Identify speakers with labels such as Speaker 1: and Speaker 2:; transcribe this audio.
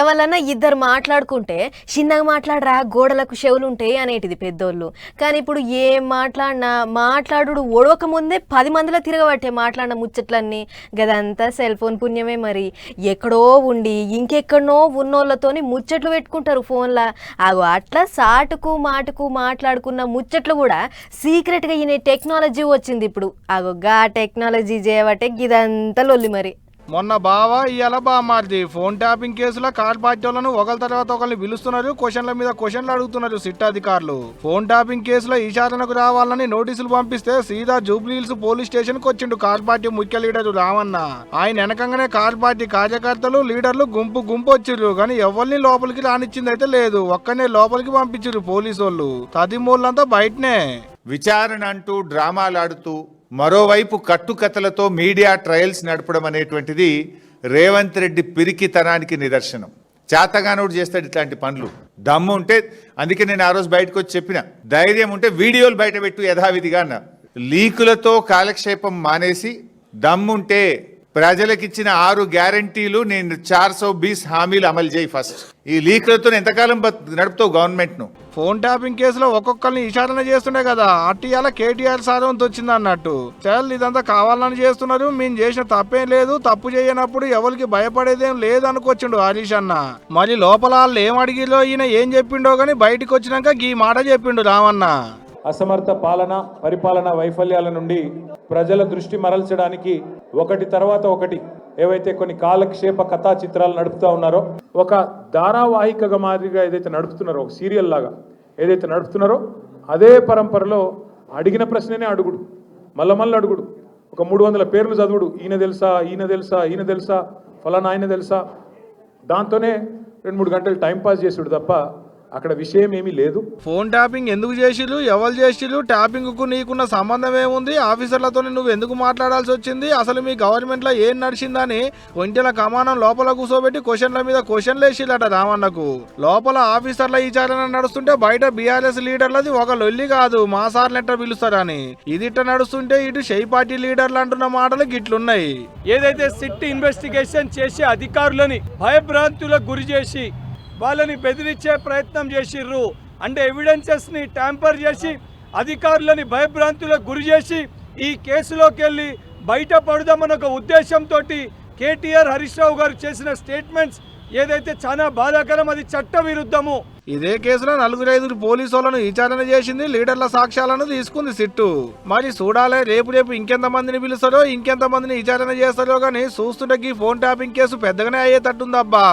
Speaker 1: ఎవరన్నా ఇద్దరు మాట్లాడుకుంటే చిన్నగా మాట్లాడరా గోడలకు చెవులు ఉంటాయి అనేటిది పెద్దోళ్ళు. కానీ ఇప్పుడు ఏం మాట్లాడినా మాట్లాడు ఒడవక ముందే పది మందిలో తిరగబట్టే మాట్లాడిన ముచ్చట్లన్నీ. గదంతా సెల్ ఫోన్ పుణ్యమే మరి. ఎక్కడో ఉండి ఇంకెక్కడనో ఉన్నోళ్ళతోని ముచ్చట్లు పెట్టుకుంటారు ఫోన్లో. అగో అట్లా సాటుకు మాటుకు మాట్లాడుకున్న ముచ్చట్లు కూడా సీక్రెట్గా ఈయన టెక్నాలజీ వచ్చింది ఇప్పుడు. అగో గా టెక్నాలజీ చేయబట్టే గిదంతా లొల్లి మరి.
Speaker 2: మొన్న బావ ఇవాళ బామారిది ఫోన్ ట్యాపింగ్ కేసులో కార్ పార్టీ ఒకరి తర్వాత ఒకరిని పిలుస్తున్నారు క్వశ్చన్ల మీద క్వశ్చన్లు అడుగుతున్నారు సిట్ అధికారులు. ఫోన్ ట్యాపింగ్ కేసులో విచారణకు రావాలని నోటీసులు పంపిస్తే సీదా జూబ్లీహిల్స్ పోలీస్ స్టేషన్కు వచ్చిండు కార్ పార్టీ ముఖ్య లీడర్ రామన్న. ఆయన వెనకంగానే కార్ పార్టీ కార్యకర్తలు లీడర్లు గుంపు గుంపు వచ్చిర్రు కానీ ఎవరిని లోపలికి రానిచ్చింది అయితే లేదు. ఒక్కనే లోపలికి పంపించారు పోలీసు వాళ్ళు తదిమూలంతా బయటనే.
Speaker 3: విచారణ అంటూ డ్రామాలాడుతూ మరోవైపు కట్టుకథలతో మీడియా ట్రయల్స్ నడపడం అనేటువంటిది రేవంత్ రెడ్డి పిరికితనానికి నిదర్శనం. చేతగానోడు చేస్తాడు ఇట్లాంటి పనులు. దమ్ము ఉంటే అందుకే నేను ఆ రోజు బయటకు వచ్చి చెప్పిన ధైర్యం ఉంటే వీడియోలు బయట పెట్టు యథావిధిగా అన్న. లీకులతో కాలక్షేపం మానేసి దమ్ముంటే ప్రజలకిచ్చిన ఆరు గ్యారంటీలు నేను చార్ సో బీస్ హామీలు అమలు చేయి ఫస్ట్. ఈ లీకులతో ఎంతకాలం నడుపుతావు గవర్నమెంట్ను?
Speaker 2: ఫోన్ ట్యాపింగ్ కేసులో ఒక్కొక్కరిని విచారణ చేస్తుండే కదా. అట్టియాల కేటీఆర్ సార్ వచ్చింది అన్నట్టు. చల్ ఇదంతా కావాలని చేస్తున్నారు. మేము చేసిన తప్పేం లేదు. తప్పు చేయనప్పుడు ఎవరికి భయపడేదేం లేదు అనుకొచ్చిండు హరీష్ అన్న. మరి లోపల వాళ్ళు ఏం అడిగిలో ఈయన ఏం చెప్పిండో గానీ బయటికి వచ్చినాక ఈ మాట చెప్పిండు రామన్న.
Speaker 4: అసమర్థ పాలన పరిపాలన వైఫల్యాల నుండి ప్రజల దృష్టి మరల్చడానికి ఒకటి తర్వాత ఒకటి. ఏవైతే కొన్ని కాలక్షేప కథా చిత్రాలు నడుపుతా ఉన్నారో ఒక ధారావాహికగా మాదిరిగా ఏదైతే నడుపుతున్నారో ఒక సీరియల్ లాగా ఏదైతే నడుపుతున్నారో అదే పరంపరలో అడిగిన ప్రశ్ననే అడుగుడు. మళ్ళా మళ్ళీ అడుగుడు. ఒక మూడు వందల పేర్లు చదువుడు. ఈయన తెలుసా ఈయన తెలుసా ఈయన తెలుసా ఫలానా ఆయన తెలుసా? దాంతోనే రెండు మూడు గంటలు టైం పాస్ చేసుడు తప్ప అక్కడ విషయం ఏమీ లేదు.
Speaker 2: ఫోన్ ట్యాపింగ్ ఎందుకు చేసిరు ఎవరు చేసిరు ట్యాపింగ్కు నీకున్న సంబంధం ఏముంది? ఆఫీసర్లతో నువ్వు ఎందుకు మాట్లాడాల్సి వచ్చింది? అసలు మీ గవర్నమెంట్లో ఏం నడిచిందని ఒంటెల కమానం లోపల కూర్చోబెట్టి క్వశ్చన్ల మీద క్వశ్చన్లు వేసిరట రామన్నకు. లోపల ఆఫీసర్ల విచారణ నడుస్తుంటే బయట బీఆర్ఎస్ లీడర్లది ఒక లొల్లి కాదు మా సార్ లెటర్ పిలుస్తారని. ఇది ఇట్ట నడుస్తుంటే ఇటు షై పార్టీ లీడర్లు అంటున్న మాటలు గిట్లున్నాయి.
Speaker 5: ఏదైతే సిట్ ఇన్వెస్టిగేషన్ చేసి అధికారులని భయభ్రాంతులకు గురి చేసి వాళ్ళని బెదిరించే ప్రయత్నం చేసిర్రు. అంటే ఎవిడెన్సెస్ని ట్యాంపర్ చేసి అధికారులని భయభ్రాంతులకు గురి చేసి ఈ కేసులోకి వెళ్ళి బయటపడదామన్న ఒక ఉద్దేశంతో కేటీఆర్ హరీష్ రావు గారు చేసిన స్టేట్మెంట్స్ ఏదైతే చాలా బాధాకరం అది చట్ట విరుద్ధము
Speaker 2: ఇదే కేసులో నలుగురు ఐదుగురు పోలీసు వాళ్ళను విచారణ చేసింది లీడర్ల సాక్ష్యాలను తీసుకుంది సిట్టు. మరి చూడాలే రేపు రేపు ఇంకెంత మందిని పిలుస్తారో ఇంకెంత మందిని విచారణ చేస్తారో గానీ చూస్తుంటే ఈ ఫోన్ ట్యాపింగ్ కేసు పెద్దగానే అయ్యేటట్టుందబ్బా.